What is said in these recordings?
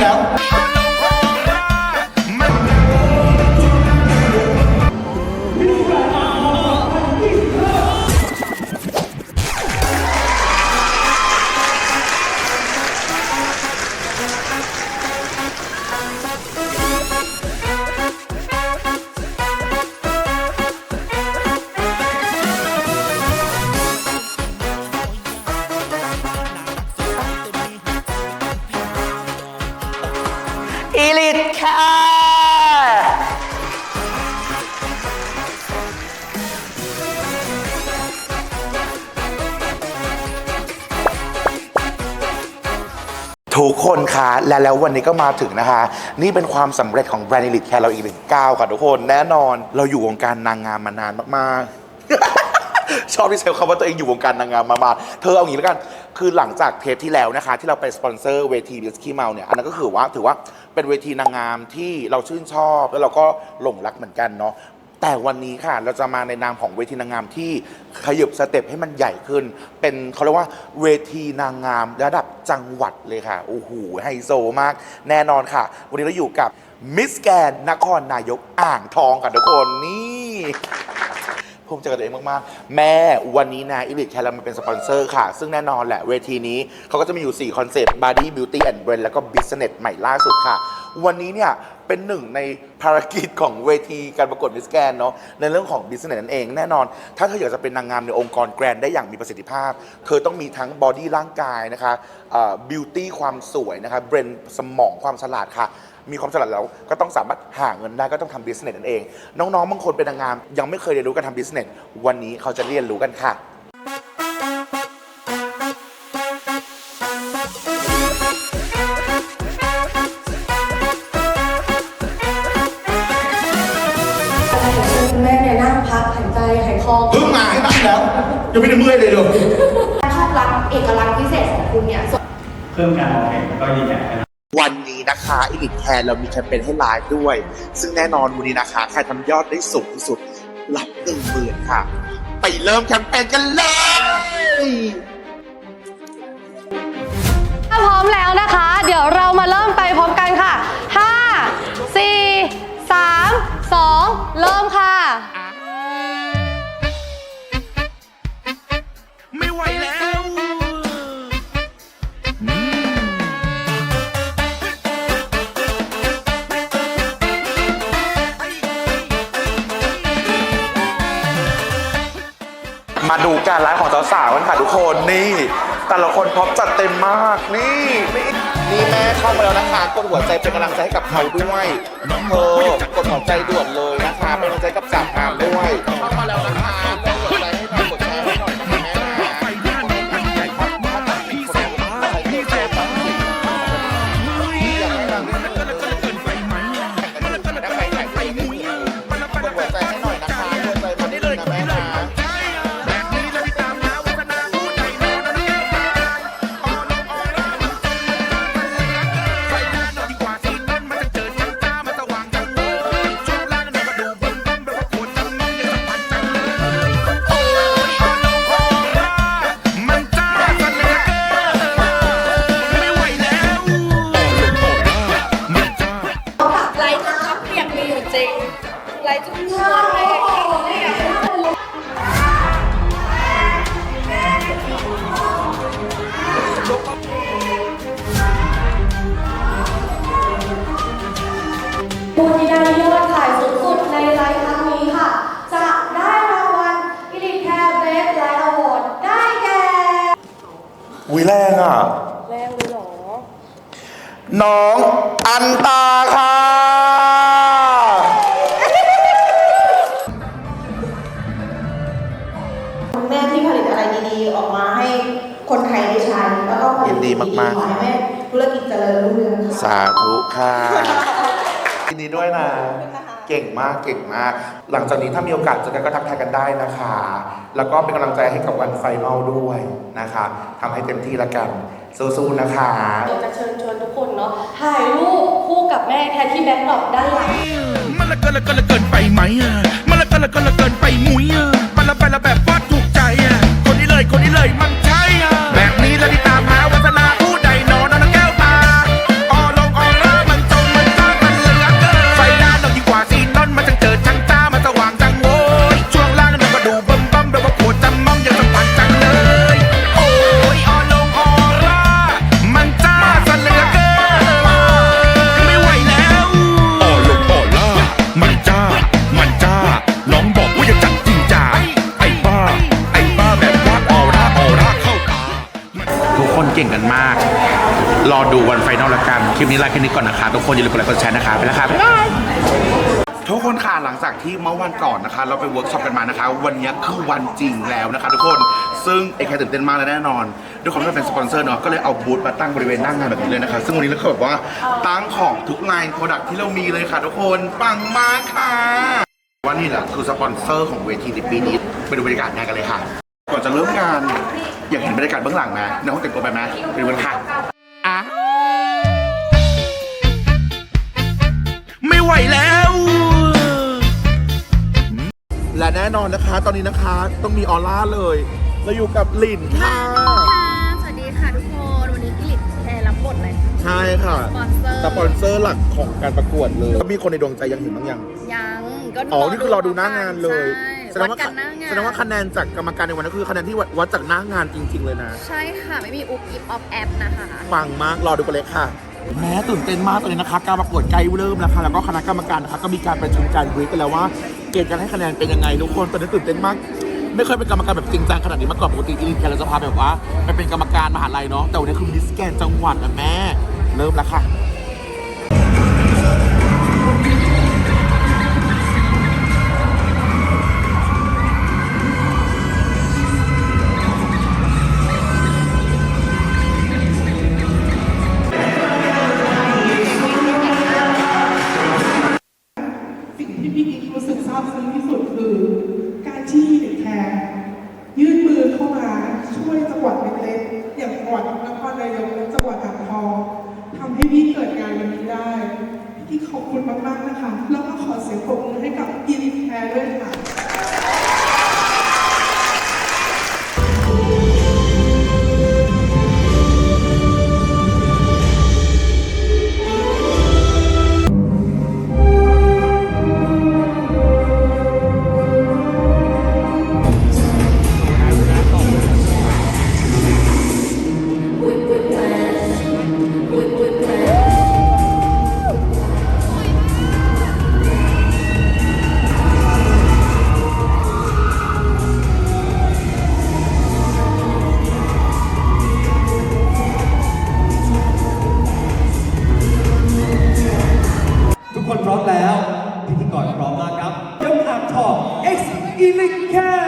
แล้ว และแล้ววันนี้ก็มาถึงนะคะ นี่เป็นความสำเร็จของแบรนด์ Elite Care เราอีกหนึ่งก้าวค่ะทุกคนแน่นอนเราอยู่วงการนางงามมานานมากๆ ชอบที่ใช้คำว่าตัวเองอยู่วงการนางงามมามาเธอเอาอย่างนี้แล้วกันคือหลังจากเทปที่แล้วนะคะ ที่เราไปสปอนเซอร์เวทีบิสกี้เมาเนี่ยอันนั้นก็คือว่าถือว่าเป็นเวทีนางงามที่เราชื่นชอบ แล้วเราก็หลงรักเหมือนกันเนาะ แต่วันนี้ค่ะเราจะมาในนามของเวทีนางงามที่ขยบสเต็ปให้มันใหญ่ขึ้น เป็นเขาเรียกว่าเวทีนางงามระดับจังหวัดเลยค่ะโอ้โหไฮโซมาก แน่นอนค่ะ วันนี้เราอยู่กับมิสแกนนครนายกอ่างทองค่ะทุกคนนี่ภูมิใจกับตัวเองมากๆ แม่วันนี้นะอิลิทแคลร์มาเป็นสปอนเซอร์ค่ะ ซึ่งแน่นอนแหละเวทีนี้เขาก็จะมีอยู่ 4 คอนเซปต์ Body Beauty and Brand แล้วก็ Business ใหม่ล่าสุดค่ะ วันนี้เนี่ย เป็นหนึ่งในภารกิจของเวทีการประกวดมิสแกนเนาะในเรื่องของ Business นั่นเองแน่นอน ถ้าเธออยากจะเป็นนางงามในองค์กรแกรนได้อย่างมีประสิทธิภาพ เธอต้องมีทั้งบอดี้ร่างกายนะคะบิวตี้ความสวยนะคะเบรนสมองความฉลาดค่ะมีความฉลาดแล้วก็ต้องสามารถหาเงินได้ก็ต้องทำบิสเนสนั่นเอง น้องๆบางคนเป็นนางงาม ยังไม่เคยเรียนรู้การทำบิสเนสวันนี้เขาจะเรียนรู้กันค่ะ ใจหายคอเพิ่งมาให้ตั้งแล้วยังไม่ได้เมื่อยเลยเดี๋ยวภาพลักษณ์เอกลักษณ์พิเศษของคุณเนี่ยเพิ่มการมองเห็นแล้วก็ยิงใหญ่ขนาดวันนี้นะคะอีลิทแคร์เรามีแคมเปญให้ไลฟ์ด้วย ซึ่งแน่นอนวันนี้นะคะ ใครทำยอดได้สูงที่สุดรับหนึ่งหมื่นค่ะ ไปเริ่มแคมเปญกันเลย ถ้าพร้อมแล้วนะคะ เดี๋ยวเรามาเริ่มไปพร้อมกันค่ะ 5 4 3 2 เริ่มค่ะ มาดูการไลฟ์ของสาวๆกันค่ะทุกคนนี่ แต่ละคนพร้อมจัดเต็มมากนี่นี่นี่แม่เข้ามาแล้วนะคะกดหัวใจเป็นกำลังใจให้กับเขาด้วยเธอกดหัวใจด่วนเลยนะคะเป็นกำลังใจกับสามงามด้วยเข้ามาแล้วนะคะ อะไรดีๆ ออกมาให้คนไทยได้ใช้แล้วก็ผลิตยินดีมากๆ ขอให้แม่ธุรกิจเจริญรุ่งเรืองค่ะ สาธุค่ะยินดีด้วยนะ เก่งมากเก่งมาก หลังจากนี้ถ้ามีโอกาสเจอกันก็ทักทายกันได้นะคะ แล้วก็เป็นกำลังใจให้กับวันไฟนอลด้วยนะคะทำให้เต็มที่ละกันสู้ๆนะคะ เดี๋ยวจะเชิญชวนทุกคนเนาะถ่ายรูปคู่กับแม่แทนที่แบ็คดรอปด้านหลัง มันละเกินละเกินละเกินไปไหมอะมันละเกินละเกินละ คลิปนี้ไลค์แค่นี้ก่อนนะคะ ทุกคนอย่าลืมกดไลค์กดแชร์นะคะไปแล้วค่ะบ๊ายบายทุกคนค่ะหลังจากที่เมื่อวันก่อนนะคะ เราไปเวิร์กช็อปกันมานะคะ วันนี้คือวันจริงแล้วนะคะ ทุกคนซึ่งเอกแคตื่นเต้นมากและแน่นอน ด้วยความที่เป็นสปอนเซอร์เนาะก็เลยเอาบูธมาตั้งบริเวณหน้างงานแบบนี้เลยนะคะ ซึ่งวันนี้เราก็แบบว่าตั้งของทุกไลน์โปรดักที่เรามีเลยค่ะ ทุกคนปังมากค่ะว่านี่แหละคือสปอนเซอร์ของเวทีในปีนี้ไปดูบรรยากาศงานกันเลยค่ะ ก่อนจะเริ่มงานอยากเห็นบรรยากาศเบื้องหลังไหมในห้องแต่งตัวไปไหมไปดูกันค่ะ น่นอนนะคะ ตอนนี้นะคะต้องมีออร่าเลยเราอยู่กับหลินค่ะ สวัสดีค่ะทุกคน วันนี้กิลิตแทนรับบทเลยใช่ค่ะสปอนเซอร์สปอนเซอร์หลักของการประกวดเลยมีคนในดวงใจยังเห็นบ้างยัง ยัง ก็อ๋อ นี่คือรอดูหน้างานเลยใช่วัดกันหน้างาน แสดงว่าคะแนนจากกรรมการในวันนั้นคือคะแนนที่วัดวัดจากหน้างานจริง ๆ เลยนะ ใช่ค่ะ ไม่มีอุบอิบออฟแอปนะคะ ฟังมาก รอดูกันเลยค่ะ แม้ตื่นเต้นมากตอนนี้นะคะ การประกวดใกล้เริ่มแล้วค่ะแล้วก็คณะกรรมการนะคะก็มีการประชุมการบริฟกันแล้วว่า เกณฑ์การให้คะแนนเป็นยังไงทุกคนตอนนี้ตื่นเต้นมาก ไม่เคยเป็นกรรมการแบบจริงจังขนาดนี้มาก่อนปกติอีลิทแกนเราจะพาแบบว่าไปเป็นกรรมการมหาลัยเนาะแต่วันนี้คือมิสแกนจังหวัดนะแม่ เริ่มแล้วค่ะ ที่ขอบคุณมากๆนะคะ แล้วก็ขอเสียงปรบมือให้กับอินแคร์ด้วยค่ะ even care.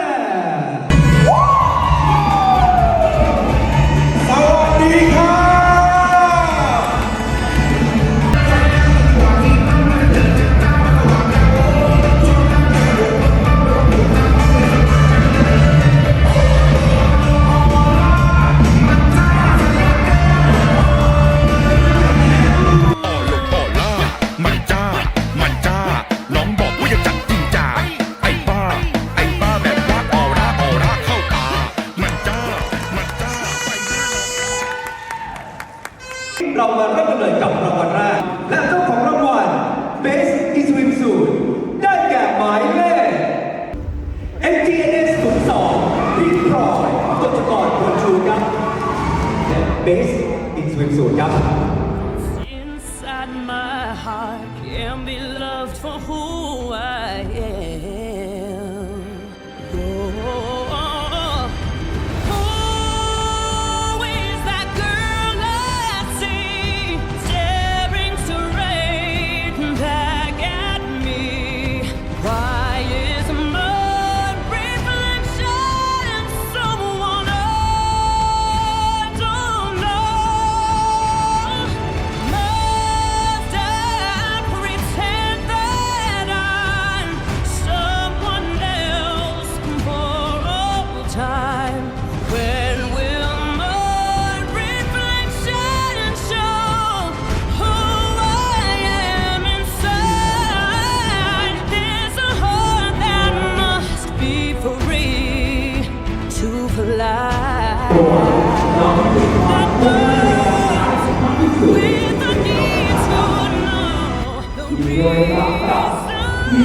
欲为他，欲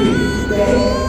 为。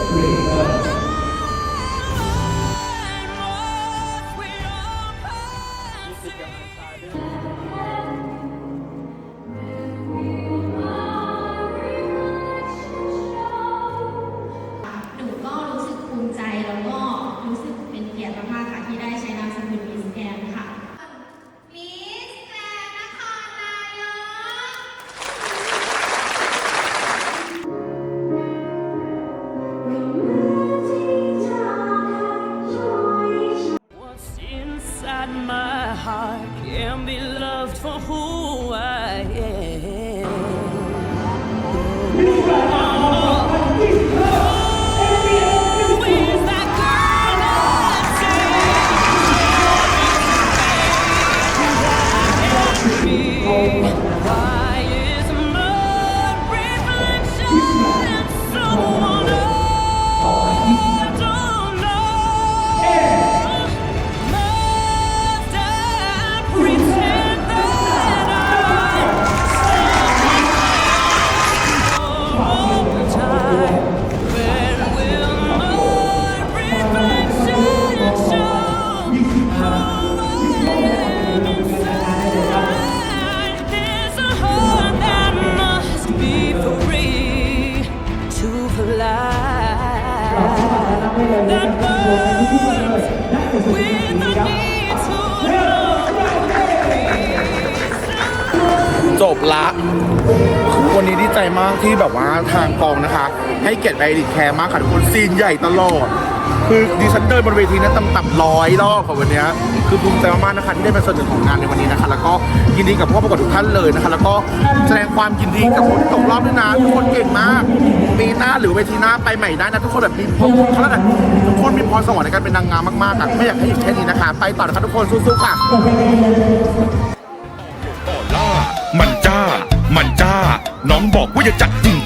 จบละ วันนี้ดีใจมากที่แบบว่าทางกองนะคะ ให้เกียรติไอริแคร์มากค่ะทุกคนซีนใหญ่ตลอด คือดิฉันเดินบนเวทีนั้นต่ำๆร้อยรอบของวันนี้คือภูมิใจมากๆนะคะที่ได้เป็นส่วนหนึ่งของงานในวันนี้นะคะ แล้วก็ยินดีกับผู้ประกวดทุกท่านเลยนะคะ แล้วก็แสดงความยินดีกับคนตกรอบด้วยนะทุกคนเก่งมากปีหน้าหรือเวทีหน้าไปใหม่ได้นะทุกคนแบบมีพรเขาเรียกอะทุกคนมีพรสวรรค์ในการเป็นนางงามมากๆอะไม่อยากให้หยุดแค่นี้นะคะ ไปต่อนะคะทุกคนสู้ๆค่ะลามันจ้า มันจ้า น้องบอกว่าจะจัดจริง